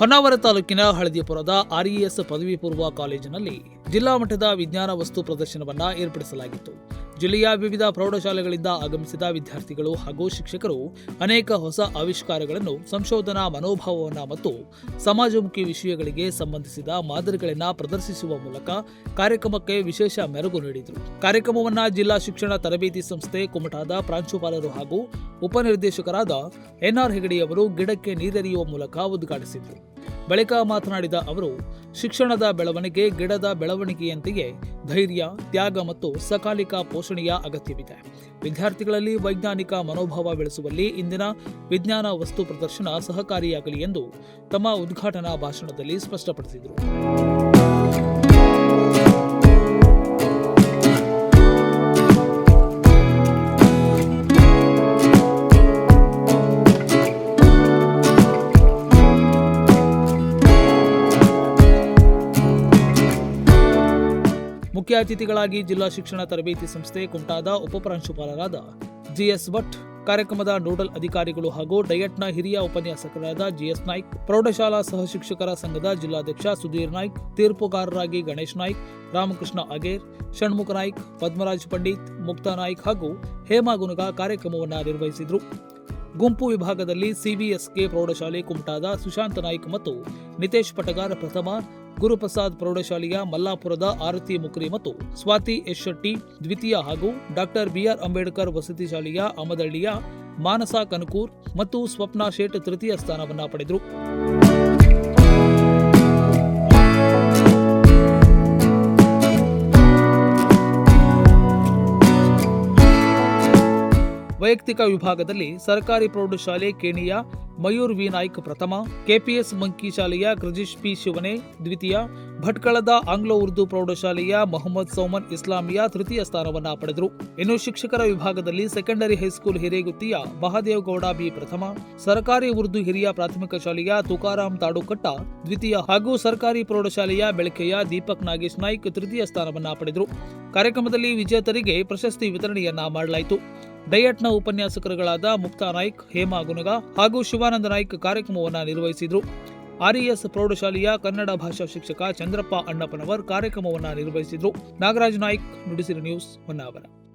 ಹೊನ್ನಾವರ ತಾಲೂಕಿನ ಹಳದಿಪುರದ ಆರ್ಇಎಸ್ ಪದವಿ ಪೂರ್ವ ಕಾಲೇಜಿನಲ್ಲಿ ಜಿಲ್ಲಾ ಮಟ್ಟದ ವಿಜ್ಞಾನ ವಸ್ತು ಪ್ರದರ್ಶನವನ್ನು ಏರ್ಪಡಿಸಲಾಗಿತ್ತು. ಜಿಲ್ಲೆಯ ವಿವಿಧ ಪ್ರೌಢಶಾಲೆಗಳಿಂದ ಆಗಮಿಸಿದ ವಿದ್ಯಾರ್ಥಿಗಳು ಹಾಗೂ ಶಿಕ್ಷಕರು ಅನೇಕ ಹೊಸ ಆವಿಷ್ಕಾರಗಳನ್ನು, ಸಂಶೋಧನಾ ಮನೋಭಾವವನ್ನು ಮತ್ತು ಸಮಾಜಮುಖಿ ವಿಷಯಗಳಿಗೆ ಸಂಬಂಧಿಸಿದ ಮಾದರಿಗಳನ್ನು ಪ್ರದರ್ಶಿಸುವ ಮೂಲಕ ಕಾರ್ಯಕ್ರಮಕ್ಕೆ ವಿಶೇಷ ಮೆರುಗು ನೀಡಿದರು. ಕಾರ್ಯಕ್ರಮವನ್ನು ಜಿಲ್ಲಾ ಶಿಕ್ಷಣ ತರಬೇತಿ ಸಂಸ್ಥೆ ಕುಮಟಾದ ಪ್ರಾಂಶುಪಾಲರು ಹಾಗೂ ಉಪನಿರ್ದೇಶಕರಾದ ಎನ್ಆರ್ ಹೆಗಡೆಯವರು ಗಿಡಕ್ಕೆ ನೀರೆರೆಯುವ ಮೂಲಕ ಉದ್ಘಾಟಿಸಿದರು. ಬಳಿಕ ಮಾತನಾಡಿದ ಅವರು, ಶಿಕ್ಷಣದ ಬೆಳವಣಿಗೆ ಗಿಡದ ಬೆಳವಣಿಗೆಯಂತೆಯೇ ಧೈರ್ಯ, ತ್ಯಾಗ ಮತ್ತು ಸಕಾಲಿಕ ಪೋಷಣೆಯ ಅಗತ್ಯವಿದೆ. ವಿದ್ಯಾರ್ಥಿಗಳಲ್ಲಿ ವೈಜ್ಞಾನಿಕ ಮನೋಭಾವ ಬೆಳೆಸುವಲ್ಲಿ ಇಂದಿನ ವಿಜ್ಞಾನ ವಸ್ತು ಪ್ರದರ್ಶನ ಸಹಕಾರಿಯಾಗಲಿ ಎಂದು ತಮ್ಮ ಉದ್ಘಾಟನಾ ಭಾಷಣದಲ್ಲಿ ಸ್ಪಷ್ಟಪಡಿಸಿದರು. ಮುಖ್ಯ ಅತಿಥಿಗಳಾಗಿ ಜಿಲ್ಲಾ ಶಿಕ್ಷಣ ತರಬೇತಿ ಸಂಸ್ಥೆ ಕುಮಟಾದ ಉಪಪ್ರಾಂಶುಪಾಲರಾದ ಜಿಎಸ್ ಭಟ್, ಕಾರ್ಯಕ್ರಮದ ನೋಡಲ್ ಅಧಿಕಾರಿಗಳು ಹಾಗೂ ಡಯಟ್ನ ಹಿರಿಯ ಉಪನ್ಯಾಸಕರಾದ ಜಿಎಸ್ ನಾಯ್ಕ್, ಪ್ರೌಢಶಾಲಾ ಸಹ ಶಿಕ್ಷಕರ ಸಂಘದ ಜಿಲ್ಲಾಧ್ಯಕ್ಷ ಸುಧೀರ್ ನಾಯ್ಕ್, ತೀರ್ಪುಗಾರರಾಗಿ ಗಣೇಶ್ ನಾಯ್ಕ್, ರಾಮಕೃಷ್ಣ ಅಗೇರ್, ಷಣ್ಮುಖ ನಾಯ್ಕ್, ಪದ್ಮರಾಜ್ ಪಂಡಿತ್, ಮುಕ್ತಾ ನಾಯ್ಕ್ ಹಾಗೂ ಹೇಮಾ ಗುನುಗ ಕಾರ್ಯಕ್ರಮವನ್ನು ನಿರ್ವಹಿಸಿದರು. ಗುಂಪು ವಿಭಾಗದಲ್ಲಿ ಸಿಬಿಎಸ್ಕೆ ಪ್ರೌಢಶಾಲೆ ಕುಮಟಾದ ಸುಶಾಂತ ನಾಯ್ಕ್ ಮತ್ತು ನಿತೇಶ್ ಪಟಗಾರ್ ಪ್ರಥಮ ಗುರುಪ್ರಸಾದ್ ಪ್ರೌಢಶಾಲೆಯ ಮಲ್ಲಾಪುರದ ಆರತಿ ಮುಕ್ರಿ ಮತ್ತು ಸ್ವಾತಿ ಎಸ್ ಶೆಟ್ಟಿ ದ್ವಿತೀಯ ಹಾಗೂ ಡಾಕ್ಟರ್ ಬಿಆರ್ ಅಂಬೇಡ್ಕರ್ ವಸತಿ ಶಾಲೆಯ ಅಮದಳ್ಳಿಯ ಮಾನಸ ಕನಕೂರ್ ಮತ್ತು ಸ್ವಪ್ನ ಶೇಟ್ ತೃತೀಯ ಸ್ಥಾನವನ್ನು ಪಡೆದರು. ವೈಯಕ್ತಿಕ ವಿಭಾಗದಲ್ಲಿ ಸರ್ಕಾರಿ ಪ್ರೌಢಶಾಲೆ ಕೇಣಿಯ ಮಯೂರ್ ವಿ ನಾಯ್ಕ್ ಪ್ರಥಮ, ಕೆಪಿಎಸ್ ಮಂಕಿ ಶಾಲೆಯ ಕ್ರಜಿಶ್ ಪಿ ಶಿವನೆ ದ್ವಿತೀಯ ಭಟ್ಕಳದ ಆಂಗ್ಲೋ ಉರ್ದು ಪ್ರೌಢಶಾಲೆಯ ಮೊಹಮ್ಮದ್ ಸೌಮನ್ ಇಸ್ಲಾಮಿಯಾ ತೃತೀಯ ಸ್ಥಾನವನ್ನ ಪಡೆದರು. ಇನ್ನು ಶಿಕ್ಷಕರ ವಿಭಾಗದಲ್ಲಿ ಸೆಕೆಂಡರಿ ಹೈಸ್ಕೂಲ್ ಹಿರೇಗುತ್ತಿಯ ಮಹಾದೇವ್ ಗೌಡ ಬಿ ಪ್ರಥಮ, ಸರ್ಕಾರಿ ಉರ್ದು ಹಿರಿಯ ಪ್ರಾಥಮಿಕ ಶಾಲೆಯ ತುಕಾರಾಂ ತಾಡುಕಟ್ಟ ದ್ವಿತೀಯ ಹಾಗೂ ಸರ್ಕಾರಿ ಪ್ರೌಢಶಾಲೆಯ ಬೆಳಕೆಯ ದೀಪಕ್ ನಾಗೇಶ್ ನಾಯ್ಕ್ ತೃತೀಯ ಸ್ಥಾನವನ್ನ ಪಡೆದರು. ಕಾರ್ಯಕ್ರಮದಲ್ಲಿ ವಿಜೇತರಿಗೆ ಪ್ರಶಸ್ತಿ ವಿತರಣೆಯನ್ನ ಮಾಡಲಾಯಿತು. ಡಯಟ್ನ ಉಪನ್ಯಾಸಕರುಗಳಾದ ಮುಕ್ತಾ ನಾಯ್ಕ್, ಹೇಮಾ ಗುನಗ ಹಾಗೂ ಶಿವಾನಂದ ನಾಯ್ಕ್ ಕಾರ್ಯಕ್ರಮವನ್ನು ನಿರ್ವಹಿಸಿದರು. ಆರ್ಇಎಸ್ ಪ್ರೌಢಶಾಲೆಯ ಕನ್ನಡ ಭಾಷಾ ಶಿಕ್ಷಕ ಚಂದ್ರಪ್ಪ ಅಣ್ಣಪ್ಪನವರ್ ಕಾರ್ಯಕ್ರಮವನ್ನು ನಿರ್ವಹಿಸಿದರು. ನಾಗರಾಜ್ ನಾಯ್ಕ್ ನುಡಿಸಿದ ನ್ಯೂಸ್ ಹೊನ್ನಾವರ.